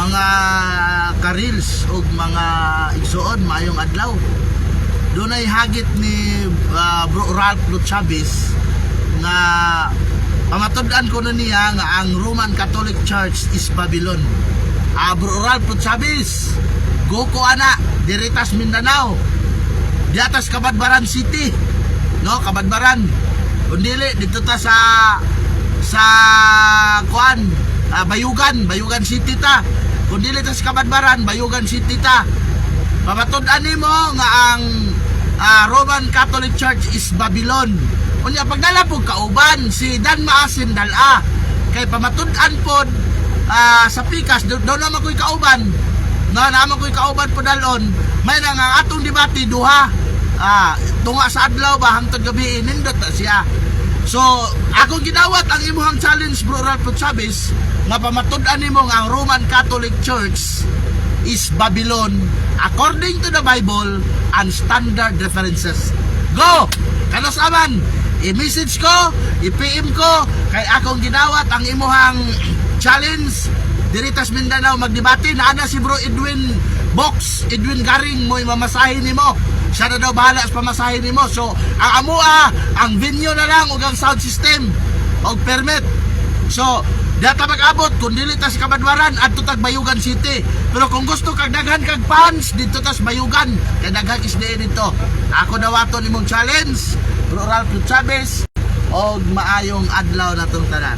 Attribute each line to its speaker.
Speaker 1: mga karils o mga igsuon maayong adlaw. Doon ay hagit ni ah, Bro Ralph Lo Chavez nga pamatud-an ko na niya nga ang Roman Catholic Church is Babylon. Ah, Bro Ralph Lo Chavez go ko ana diritas Mindanao. Diatas Kabadbaran City. No Kabadbaran. Kundili dito ta sa sa kuan ah, Bayugan Bayugan City ta kundili ta sa Kabadbaran Bayugan City ta Pamatod-an nimo nga ang ah, Roman Catholic Church is Babylon. Unya pagdala po kauban si Dan Maasin dala kay pamatud-an pod ah, sa Pikas do, do naman ko'y kauban. No, naman ko'y kauban po dalon. May na nga atong debate duha. Ah, tunga sa adlaw ba hangtod gabi nindot na siya. So, akong ginawat ang imuhang challenge bro Ralph Chavez nga pamatud-an nimo nga ang Roman Catholic Church is Babylon according to the Bible and standard references. Go! Kanos aman, i-message ko, i-PM ko, kay akong ginawat ang imuhang challenge Diritas Mindanao magdebate na ana si Bro Edwin Box, Edwin Garing mo mamasahin nimo. Siya na daw bahala sa pamasahin nimo. So, ang amua, ang venue na lang ug ang sound system og permit. So, Data mag-abot, kung dili tas kabadwaran, adto tag Bayugan City. Pero kung gusto kag daghan kag fans, dito tas Bayugan. Kay daghan is dito. Ako dawaton imong challenge, Rural Chavez, og maayong adlaw na tong tanan.